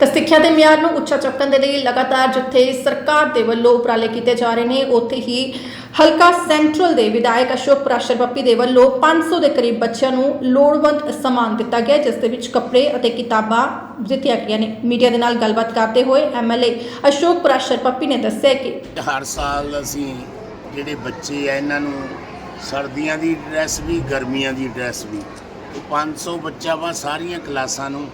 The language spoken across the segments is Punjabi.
ਤਾਂ ਸਿੱਖਿਆ ਦੇ ਮਿਆਰ ਨੂੰ ਉੱਚਾ ਚੁੱਕਣ ਦੇ ਲਈ ਲਗਾਤਾਰ ਜਿੱਥੇ ਸਰਕਾਰ ਦੇ ਵੱਲੋਂ ਉਪਰਾਲੇ ਕੀਤੇ ਜਾ ਰਹੇ ਨੇ, ਉੱਥੇ ਹੀ ਹਲਕਾ ਸੈਂਟਰਲ ਦੇ ਵਿਧਾਇਕ ਅਸ਼ੋਕ ਪ੍ਰਾਸ਼ਰ ਪੱਪੀ ਦੇ ਵੱਲੋਂ 500 ਦੇ ਕਰੀਬ ਬੱਚਿਆਂ ਨੂੰ ਲੋੜਵੰਦ ਸਮਾਨ ਦਿੱਤਾ ਗਿਆ, ਜਿਸ ਦੇ ਵਿੱਚ ਕੱਪੜੇ ਅਤੇ ਕਿਤਾਬਾਂ ਦਿੱਤੀਆਂ ਗਈਆਂ ਨੇ। ਮੀਡੀਆ ਦੇ ਨਾਲ ਗੱਲਬਾਤ ਕਰਦੇ ਹੋਏ ਐਮਐਲਏ ਅਸ਼ੋਕ ਪ੍ਰਾਸ਼ਰ ਪੱਪੀ ਨੇ ਦੱਸਿਆ ਕਿ ਹਰ ਸਾਲ ਅਸੀਂ ਜਿਹੜੇ ਬੱਚੇ ਆ, ਇਹਨਾਂ ਨੂੰ ਸਰਦੀਆਂ ਦੀ ਡਰੈਸ ਵੀ, ਗਰਮੀਆਂ ਦੀ ਡਰੈਸ ਵੀ, ਉਹ 500 ਬੱਚਾ ਵਾ ਸਾਰੀਆਂ ਕਲਾਸਾਂ ਨੂੰ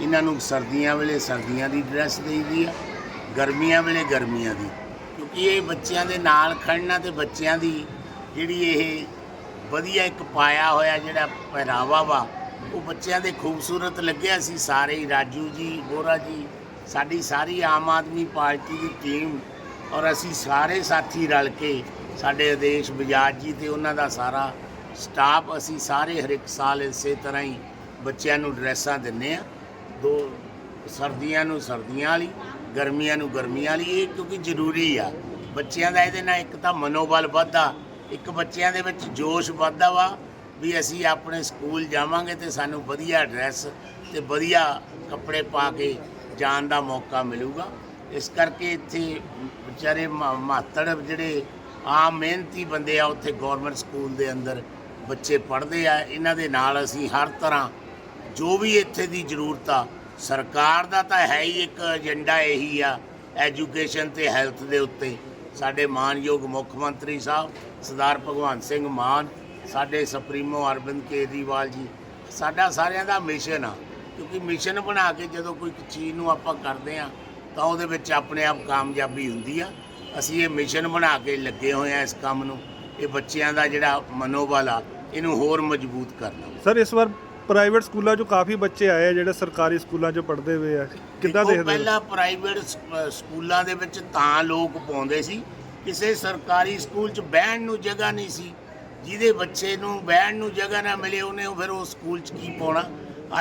ਇਹਨਾਂ ਨੂੰ ਸਰਦੀਆਂ ਵੇਲੇ ਸਰਦੀਆਂ ਦੀ ਡਰੈਸ ਦੇਈਦੀ ਆ, ਗਰਮੀਆਂ ਵੇਲੇ ਗਰਮੀਆਂ ਦੀ। ਕਿਉਂਕਿ ਇਹ ਬੱਚਿਆਂ ਦੇ ਨਾਲ ਖੜਨਾ ਤੇ ਬੱਚਿਆਂ ਦੀ ਜਿਹੜੀ ਇਹ ਵਧੀਆ ਇੱਕ ਪਾਇਆ ਹੋਇਆ ਜਿਹੜਾ ਪਹਿਰਾਵਾ ਵਾ, ਉਹ ਬੱਚਿਆਂ ਦੇ ਖੂਬਸੂਰਤ ਲੱਗਿਆ ਸੀ। ਸਾਰੇ ਹੀ ਰਾਜੂ ਜੀ, ਬੋਰਾ ਜੀ, ਸਾਡੀ ਸਾਰੀ ਆਮ ਆਦਮੀ ਪਾਰਟੀ ਦੀ ਟੀਮ ਔਰ ਅਸੀਂ ਸਾਰੇ ਸਾਥੀ ਰਲ ਕੇ ਸਾਡੇ ਆਦੇਸ਼ ਬਜਾਜ ਜੀ ਤੇ ਉਹਨਾਂ ਦਾ ਸਾਰਾ ਸਟਾਫ ਅਸੀਂ ਸਾਰੇ ਹਰ ਇੱਕ ਸਾਲ ਇਸੇ ਤਰ੍ਹਾਂ ਹੀ ਬੱਚਿਆਂ ਨੂੰ ਡਰੈਸਾਂ ਦਿੰਨੇ ਆ। ਦੋ ਸਰਦੀਆਂ ਨੂੰ ਸਰਦੀਆਂ ਵਾਲੀ, ਗਰਮੀਆਂ ਨੂੰ ਗਰਮੀਆਂ ਵਾਲੀ, ਇਹ ਕਿਉਂਕਿ ਜ਼ਰੂਰੀ ਆ। ਬੱਚਿਆਂ ਦਾ ਇਹਦੇ ਨਾਲ ਇੱਕ ਤਾਂ ਮਨੋਬਲ ਵੱਧਦਾ, ਇੱਕ ਬੱਚਿਆਂ ਦੇ ਵਿੱਚ ਜੋਸ਼ ਵੱਧਦਾ ਵਾ ਵੀ ਅਸੀਂ ਆਪਣੇ ਸਕੂਲ ਜਾਵਾਂਗੇ ਤੇ ਸਾਨੂੰ ਵਧੀਆ ਡਰੈਸ ਤੇ ਵਧੀਆ ਕੱਪੜੇ ਪਾ ਕੇ ਜਾਣ ਦਾ ਮੌਕਾ ਮਿਲੂਗਾ। ਇਸ ਕਰਕੇ ਇੱਥੇ ਵਿਚਾਰੇ ਮਾ- ਮਾਤੜ ਜਿਹੜੇ ਆਮ ਮਿਹਨਤੀ ਬੰਦੇ ਆ, ਉੱਥੇ ਗਵਰਨਮੈਂਟ ਸਕੂਲ ਦੇ ਅੰਦਰ ਬੱਚੇ ਪੜ੍ਹਦੇ ਆ। ਇਹਨਾਂ ਦੇ ਨਾਲ ਅਸੀਂ ਹਰ ਤਰ੍ਹਾਂ ਜੋ ਵੀ ਇੱਥੇ ਦੀ ਜ਼ਰੂਰਤ ਆ, ਸਰਕਾਰ ਦਾ ਤਾਂ ਹੈ ਹੀ ਇੱਕ ਏਜੰਡਾ ਇਹੀ ਆ, ਐਜੂਕੇਸ਼ਨ ਤੇ ਹੈਲਥ ਦੇ ਉੱਤੇ। ਸਾਡੇ ਮਾਨਯੋਗ ਮੁੱਖ ਮੰਤਰੀ ਸਾਹਿਬ, ਸਰਦਾਰ ਭਗਵੰਤ ਸਿੰਘ ਮਾਨ, ਸਾਡੇ ਸੁਪਰੀਮੋ ਅਰਵਿੰਦ ਕੇਜਰੀਵਾਲ ਜੀ, ਸਾਡਾ ਸਾਰਿਆਂ ਦਾ ਮਿਸ਼ਨ ਆ। ਕਿਉਂਕਿ ਮਿਸ਼ਨ ਬਣਾ ਕੇ ਜਦੋਂ ਕੋਈ ਚੀਜ਼ ਨੂੰ ਆਪਾਂ ਕਰਦੇ ਆ, ਤਾਂ ਉਹਦੇ ਵਿੱਚ ਆਪਣੇ ਆਪ ਕਾਮਯਾਬੀ ਹੁੰਦੀ ਆ। ਅਸੀਂ ਇਹ ਮਿਸ਼ਨ ਬਣਾ ਕੇ ਲੱਗੇ ਹੋਏ ਆ ਇਸ ਕੰਮ ਨੂੰ। ਇਹ ਬੱਚਿਆਂ ਦਾ ਜਿਹੜਾ ਮਨੋਬਲ ਆ, ਇਹਨੂੰ ਹੋਰ ਮਜ਼ਬੂਤ ਕਰਨਾ। ਸਰ, ਇਸ ਵਾਰ ਪ੍ਰਾਈਵੇਟ ਸਕੂਲਾਂ 'ਚੋਂ ਕਾਫੀ ਬੱਚੇ ਆਏ ਆ ਜਿਹੜੇ ਸਰਕਾਰੀ ਸਕੂਲਾਂ 'ਚ ਪੜ੍ਹਦੇ ਹੋਏ ਆ। ਕਿੱਦਾਂ ਦੇਖੋ, ਦੇਖਦੇ ਹੋ? ਪਹਿਲਾਂ ਪ੍ਰਾਈਵੇਟ ਸਕੂਲਾਂ ਦੇ ਵਿੱਚ ਤਾਂ ਲੋਕ ਪਾਉਂਦੇ ਸੀ। ਕਿਸੇ ਸਰਕਾਰੀ ਸਕੂਲ 'ਚ ਬਹਿਣ ਨੂੰ ਜਗ੍ਹਾ ਨਹੀਂ ਸੀ। ਜਿਹਦੇ ਬੱਚੇ ਨੂੰ ਬਹਿਣ ਨੂੰ ਜਗ੍ਹਾ ਨਾ ਮਿਲੇ ਉਹਨੇ ਉਹ ਫਿਰ ਉਹ ਸਕੂਲ 'ਚ ਕੀ ਪਾਉਣਾ?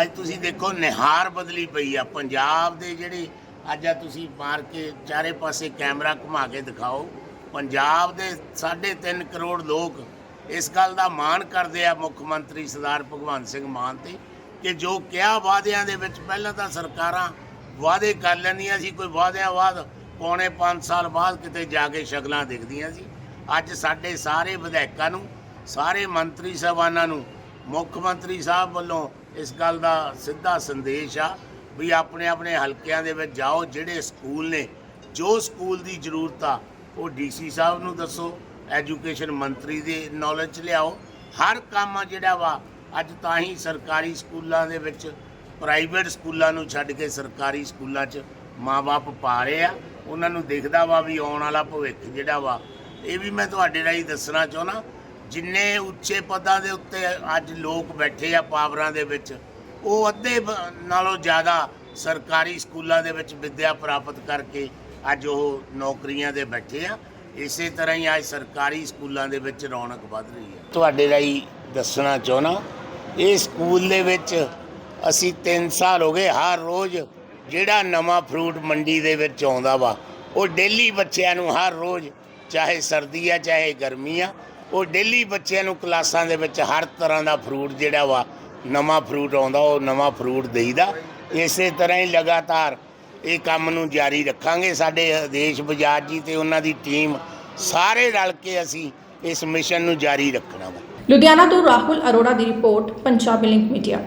ਅੱਜ ਤੁਸੀਂ ਦੇਖੋ ਨਿਹਾਰ ਬਦਲੀ ਪਈ ਆ। ਪੰਜਾਬ ਦੇ ਜਿਹੜੇ ਅੱਜ ਆ ਤੁਸੀਂ ਮਾਰ ਕੇ ਚਾਰੇ ਪਾਸੇ ਕੈਮਰਾ ਘੁਮਾ ਕੇ ਦਿਖਾਓ। ਪੰਜਾਬ ਦੇ 3.5 ਕਰੋੜ ਲੋਕ ਇਸ ਗੱਲ ਦਾ ਮਾਣ ਕਰਦੇ ਆ ਮੁੱਖ ਮੰਤਰੀ ਸਰਦਾਰ ਭਗਵੰਤ ਸਿੰਘ ਮਾਨ ਤੇ ਕਿ ਜੋ ਕਿਹਾ ਵਾਅਦਿਆਂ ਦੇ ਵਿੱਚ ਪਹਿਲਾਂ ਤਾਂ ਸਰਕਾਰਾਂ ਵਾਅਦੇ ਕਰ ਲੈਂਦੀਆਂ ਸੀ, ਕੋਈ ਵਾਅਦਿਆਂ ਬਾਅਦ ਪੌਣੇ 5 ਸਾਲ ਬਾਅਦ ਕਿਤੇ ਜਾ ਕੇ ਸ਼ਕਲਾਂ ਦਿਖਦੀਆਂ ਸੀ। ਅੱਜ ਸਾਡੇ ਸਾਰੇ ਵਿਧਾਇਕਾਂ ਨੂੰ, ਸਾਰੇ ਮੰਤਰੀ ਸਾਹਿਬਾਨਾਂ ਨੂੰ, ਮੁੱਖ ਮੰਤਰੀ ਸਾਹਿਬ ਵੱਲੋਂ ਇਸ ਗੱਲ ਦਾ ਸਿੱਧਾ ਸੰਦੇਸ਼ ਆ ਵੀ ਆਪਣੇ ਆਪਣੇ ਹਲਕਿਆਂ ਦੇ ਵਿੱਚ ਜਾਓ, ਜਿਹੜੇ ਸਕੂਲ ਨੇ, ਜੋ ਸਕੂਲ ਦੀ ਜ਼ਰੂਰਤ ਆ, ਉਹ ਡੀਸੀ ਸਾਹਿਬ ਨੂੰ ਦੱਸੋ ਐਜੂਕੇਸ਼ਨ ਮੰਤਰੀ ਦੇ ਨੌਲੇਜ 'ਚ ਲਿਆਓ। ਹਰ ਕੰਮ ਆ ਜਿਹੜਾ ਵਾ, ਅੱਜ ਤਾਂ ਹੀ ਸਰਕਾਰੀ ਸਕੂਲਾਂ ਦੇ ਵਿੱਚ ਪ੍ਰਾਈਵੇਟ ਸਕੂਲਾਂ ਨੂੰ ਛੱਡ ਕੇ ਸਰਕਾਰੀ ਸਕੂਲਾਂ 'ਚ ਮਾਪੇ ਪਾ ਰਹੇ ਆ। ਉਹਨਾਂ ਨੂੰ ਦਿਖਦਾ ਵਾ ਵੀ ਆਉਣ ਵਾਲਾ ਭਵਿੱਖ ਜਿਹੜਾ ਵਾ, ਇਹ ਵੀ ਮੈਂ ਤੁਹਾਡੇ ਰਾਹੀਂ ਦੱਸਣਾ ਚਾਹੁੰਦਾ। ਜਿੰਨੇ ਉੱਚੇ ਪਦਾਂ ਦੇ ਉੱਤੇ ਅੱਜ ਲੋਕ ਬੈਠੇ ਆ ਪਾਵਰਾਂ ਦੇ ਵਿੱਚ, ਉਹ ਅੱਧੇ ਨਾਲੋਂ ਜ਼ਿਆਦਾ ਸਰਕਾਰੀ ਸਕੂਲਾਂ ਦੇ ਵਿੱਚ ਵਿੱਦਿਆ ਪ੍ਰਾਪਤ ਕਰਕੇ ਅੱਜ ਉਹ ਨੌਕਰੀਆਂ ਦੇ ਬੈਠੇ ਆ। ਇਸੇ ਤਰ੍ਹਾਂ ਹੀ ਅੱਜ ਸਰਕਾਰੀ ਸਕੂਲਾਂ ਦੇ ਵਿੱਚ ਰੌਣਕ ਵੱਧ ਰਹੀ ਹੈ। ਤੁਹਾਡੇ ਲਈ ਦੱਸਣਾ ਚਾਹੁੰਦਾ, ਇਹ ਸਕੂਲ ਦੇ ਵਿੱਚ ਅਸੀਂ 3 ਸਾਲ ਹੋ ਗਏ, ਹਰ ਰੋਜ਼ ਜਿਹੜਾ ਨਵਾਂ ਫਰੂਟ ਮੰਡੀ ਦੇ ਵਿੱਚ ਆਉਂਦਾ ਵਾ, ਉਹ ਡੇਲੀ ਬੱਚਿਆਂ ਨੂੰ ਹਰ ਰੋਜ਼, ਚਾਹੇ ਸਰਦੀ ਆ, ਚਾਹੇ ਗਰਮੀ ਆ, ਉਹ ਡੇਲੀ ਬੱਚਿਆਂ ਨੂੰ ਕਲਾਸਾਂ ਦੇ ਵਿੱਚ ਹਰ ਤਰ੍ਹਾਂ ਦਾ ਫਰੂਟ ਜਿਹੜਾ ਵਾ, ਨਵਾਂ ਫਰੂਟ ਆਉਂਦਾ, ਉਹ ਨਵਾਂ ਫਰੂਟ ਦੇਈਦਾ। ਇਸੇ ਤਰ੍ਹਾਂ ਹੀ ਲਗਾਤਾਰ ਇਹ ਕੰਮ ਨੂੰ ਜਾਰੀ ਰੱਖਾਂਗੇ ਸਾਡੇ ਆਦੇਸ਼ ਬਜਾਜ ਜੀ ਤੇ ਉਹਨਾਂ ਦੀ ਟੀਮ ਸਾਰੇ ਰਲ ਕੇ ਅਸੀਂ ਇਸ ਮਿਸ਼ਨ ਨੂੰ ਜਾਰੀ ਰੱਖਣਾ ਵਾ। ਲੁਧਿਆਣਾ ਤੋਂ ਰਾਹੁਲ ਅਰੋੜਾ ਦੀ ਰਿਪੋਰਟ, ਪੰਜਾਬੀ ਲਿੰਕ ਮੀਡੀਆ